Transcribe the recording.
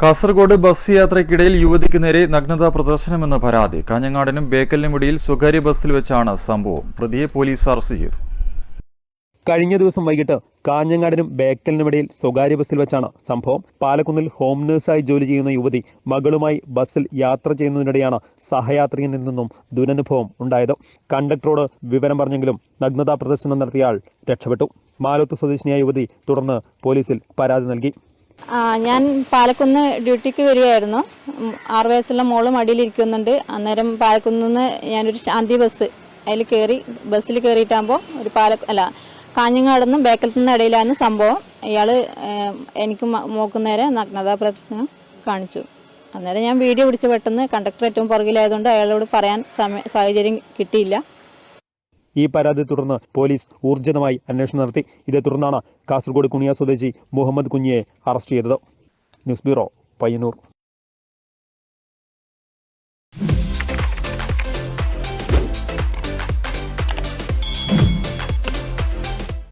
Kasaragod bus യാത്രയ്ക്കിടയിൽ യുവതിക്ക് നേരെ നഗ്നതാ പ്രദർശനമെന്ന പരാതി. കാഞ്ഞങ്ങാടിനും ബേക്കലിനും ഇടയിൽ സ്വകാര്യ ബസ്സിൽ വെച്ചാണ് സംഭവം. പ്രതിയെ പോലീസ് അറസ്റ്റ് ചെയ്തു. കഴിഞ്ഞ ദിവസം വൈകിട്ട് കാഞ്ഞങ്ങാടിനും ബേക്കലിനുമിടയിൽ സ്വകാര്യ ബസ്സിൽ വെച്ചാണ് സംഭവം. പാലക്കുന്നിൽ ഹോം നഴ്സായി ജോലി ചെയ്യുന്ന യുവതി മകളുമായി ബസ്സിൽ യാത്ര ചെയ്യുന്നതിനിടെയാണ് സഹയാത്രികനിൽ നിന്നും ദുരനുഭവം ഉണ്ടായത്. കണ്ടക്ടറോട് വിവരം പറഞ്ഞെങ്കിലും നഗ്നതാ പ്രദർശനം നടത്തിയ ആൾ രക്ഷപ്പെട്ടു. മാലോത്ത് സ്വദേശിനിയായ യുവതി തുടർന്ന് പോലീസിൽ പരാതി നൽകി. ഞാൻ പാലക്കുന്ന് ഡ്യൂട്ടിക്ക് വരികയായിരുന്നു. ആറു വയസ്സുള്ള മോൾ മടിയിലിരിക്കുന്നുണ്ട് അന്നേരം പാലക്കുന്ന് നിന്ന് ഞാനൊരു ശാന്തി ബസ് അതിൽ കയറി ബസ്സിൽ കയറിയിട്ടാകുമ്പോൾ ഒരു പാല അല്ല കാഞ്ഞങ്ങാട് നിന്നും ബേക്കലത്തു നിന്ന് ഇടയിലാണ് സംഭവം. ഇയാൾ എനിക്ക് മോക്ക് നേരെ നഗ്നതാ പ്രദർശനം കാണിച്ചു. അന്നേരം ഞാൻ വീഡിയോ പിടിച്ച് പെട്ടെന്ന് കണ്ടക്ടർ ഏറ്റവും പുറകിലായതുകൊണ്ട് അയാളോട് പറയാൻ സമയ സാഹചര്യം കിട്ടിയില്ല. ഈ പരാതി തുടർന്ന് പോലീസ് ഊർജിതമായി അന്വേഷണം നടത്തി. ഇതേ തുടർന്നാണ് കാസർഗോഡ് കുണിയ സ്വദേശി മുഹമ്മദ് കുഞ്ഞിയെ അറസ്റ്റ് ചെയ്തത്. News bureau Payyanur.